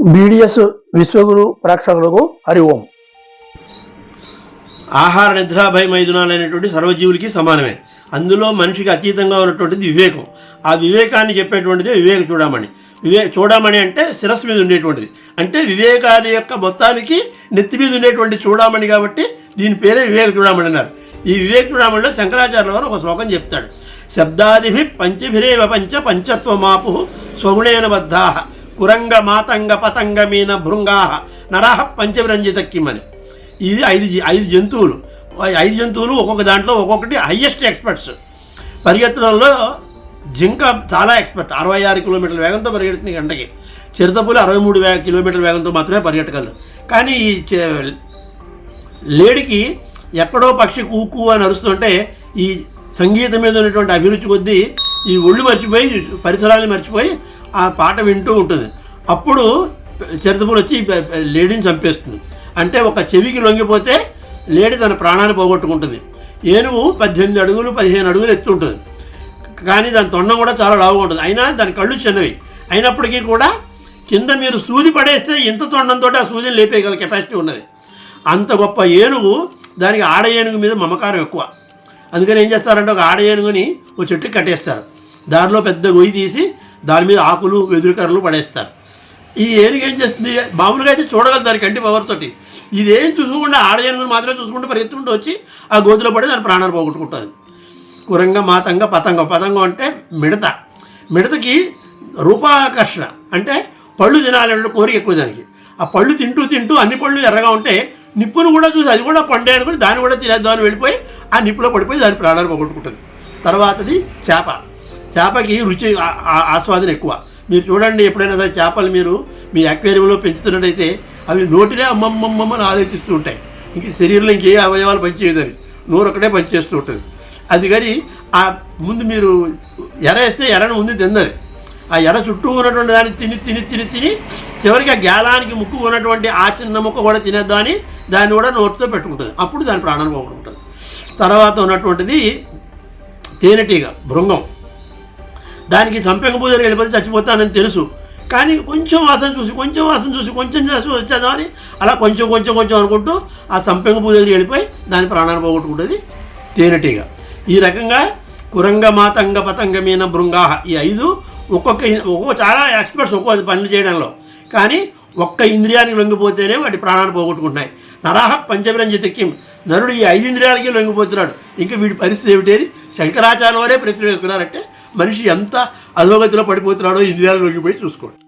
BDS Vishwaguru ప్రేక్షకులకు హరి ఓం. ఆహార నిద్ర భయ అనేటువంటి సర్వజీవులకి సమానమే. అందులో మనిషికి అతీతంగా ఉన్నటువంటిది వివేకం. ఆ వివేకాన్ని చెప్పేటువంటిది వివేక చూడమని వివే చూడమని అంటే శిరస్సు మీద ఉండేటువంటిది. అంటే వివేకాన్ని యొక్క మొత్తానికి నెత్తి మీద ఉండేటువంటి చూడమని కాబట్టి దీని పేరే వివేక చూడమని అన్నారు. ఈ వివేక చూడమణిలో శంకరాచార్యుల వారు ఒక శ్లోకం చెప్తాడు. శబ్దాదిభి పంచభిరేవ పంచ పంచత్వమాపు స్వగుణేన బద్ధా కురంగ మాతంగ పతంగ మీన భృంగాహ నరాహ పంచవిరంజిత కిమ్మని ఇది ఐదు ఐదు జంతువులు. ఐదు జంతువులు ఒక్కొక్క దాంట్లో ఒక్కొక్కటి హయ్యెస్ట్ ఎక్స్పర్ట్స్. పరిగెత్తడంలో జింక చాలా ఎక్స్పర్ట్. అరవై ఆరు కిలోమీటర్ల వేగంతో పరిగెడుతుంది గంటకి. చిరుతపులు అరవై మూడు వే కిలోమీటర్ల వేగంతో మాత్రమే పరిగెట్టగలదు. కానీ ఈ చే- లేడికి ఎక్కడో పక్షి కూకు అని అరుస్తుంటే ఈ సంగీతం మీద ఉన్నటువంటి అభిరుచి కొద్దీ ఈ ఒళ్ళు మర్చిపోయి పరిసరాలు మర్చిపోయి ఆ పాట వింటూ ఉంటుంది. అప్పుడు చిరుతపులు వచ్చి లేడీని చంపేస్తుంది. అంటే ఒక చెవికి లొంగిపోతే లేడీ తన ప్రాణాన్ని పోగొట్టుకుంటుంది. ఏనుగు పద్దెనిమిది అడుగులు పదిహేను అడుగులు ఎత్తు ఉంటుంది. కానీ దాని తొండం కూడా చాలా లావుగా ఉంటుంది. అయినా దాని కళ్ళు చిన్నవి. అయినప్పటికీ కూడా కింద మీరు సూది పడేస్తే ఇంత తొండంతో ఆ సూదిని లేపేయగల కెపాసిటీ ఉన్నది. అంత గొప్ప ఏనుగు దానికి ఆడ ఏనుగు మీద మమకారం ఎక్కువ. అందుకని ఏం చేస్తారంటే ఒక ఆడ ఏనుగుని ఒక చెట్టుకి కట్టేస్తారు. దారిలో పెద్ద గొయ్యి తీసి దాని మీద ఆకులు వెదురుకర్రలు పడేస్తారు. ఈ ఏనుగు ఏం చేస్తుంది? మామూలుగా అయితే చూడగలదు దాని కంటి పవర్తోటి ఇదేం చూసుకోకుండా ఆడ ఏనుగుని మాత్రమే చూసుకుంటూ పరిగెత్తుకుంటూ వచ్చి ఆ గోతిలో పడి దాని ప్రాణాలు పోగొట్టుకుంటుంది. కురంగ మాతంగ పతంగం. పతంగం అంటే మిడత. మిడతకి రూపాకర్షణ. అంటే పళ్ళు తినాలనే కోరిక ఎక్కువ దానికి. ఆ పళ్ళు తింటూ తింటూ అన్ని పళ్ళు ఎర్రగా ఉంటే నిప్పును కూడా చూసి అది కూడా పండే అనుకుని దాన్ని కూడా తినేద్దామని వెళ్ళిపోయి ఆ నిప్పులో పడిపోయి దాని ప్రాణాలు పోగొట్టుకుంటుంది. తర్వాతది చేప. చేపకి రుచి ఆస్వాదన ఎక్కువ. మీరు చూడండి ఎప్పుడైనా సరే చేపలు మీరు మీ అక్వేరియంలో పెంచుతున్నట్టయితే అవి నోటినే అమ్మమ్మమ్మని ఆలోచిస్తూ ఉంటాయి. ఇంక శరీరంలో ఇంకే అవయవాలు పనిచేయదని నోరు ఒకటే పనిచేస్తూ ఉంటుంది. అది కానీ ఆ ముందు మీరు ఎర వేస్తే ఎరను ముందు తిన్నది. ఆ ఎర చుట్టూ ఉన్నటువంటి దాన్ని తిని తిని తిని తిని చివరికి ఆ గ్యాలానికి ముక్కు ఉన్నటువంటి ఆ చిన్న ముక్క కూడా తినేద్దామని దాన్ని కూడా నోటితో పెట్టుకుంటుంది. అప్పుడు దాని ప్రాణాలు పోగొట్టుకుంటుంది తర్వాత ఉన్నటువంటిది తేనెటీగ భృంగం. దానికి సంపెంగ పూజ వెళ్ళిపోతే చచ్చిపోతానని తెలుసు. కానీ కొంచెం వాసన చూసి కొంచెం వాసన చూసి కొంచెం చేసి వచ్చేదామని అలా కొంచెం కొంచెం కొంచెం అనుకుంటూ ఆ సంపెంగ పూజ వెళ్ళిపోయి దాని ప్రాణాన్ని పోగొట్టుకుంటుంది తేనెటీగ. ఈ రకంగా కురంగ మాతంగ పతంగ మీన భృంగాహ ఈ ఐదు ఒక్కొక్క ఒక్కొక్క చాలా ఎక్స్పర్ట్స్ ఒక్కొక్క పనులు చేయడంలో. కానీ ఒక్క ఇంద్రియానికి లొంగిపోతేనే వాటి ప్రాణాన్ని పోగొట్టుకుంటున్నాయి. నరాహ తెక్కిం నరుడు ఈ ఐదు ఇంద్రియాలకే లొంగిపోతున్నాడు. ఇంకా వీడి పరిస్థితి ఏమిటి శంకరాచార్య వారే ప్రశ్న వేసుకున్నారంటే మనిషి ఎంత అధోగతిలో పడిపోతున్నాడో ఇంద్రియాలలోకి పోయి చూసుకోండి.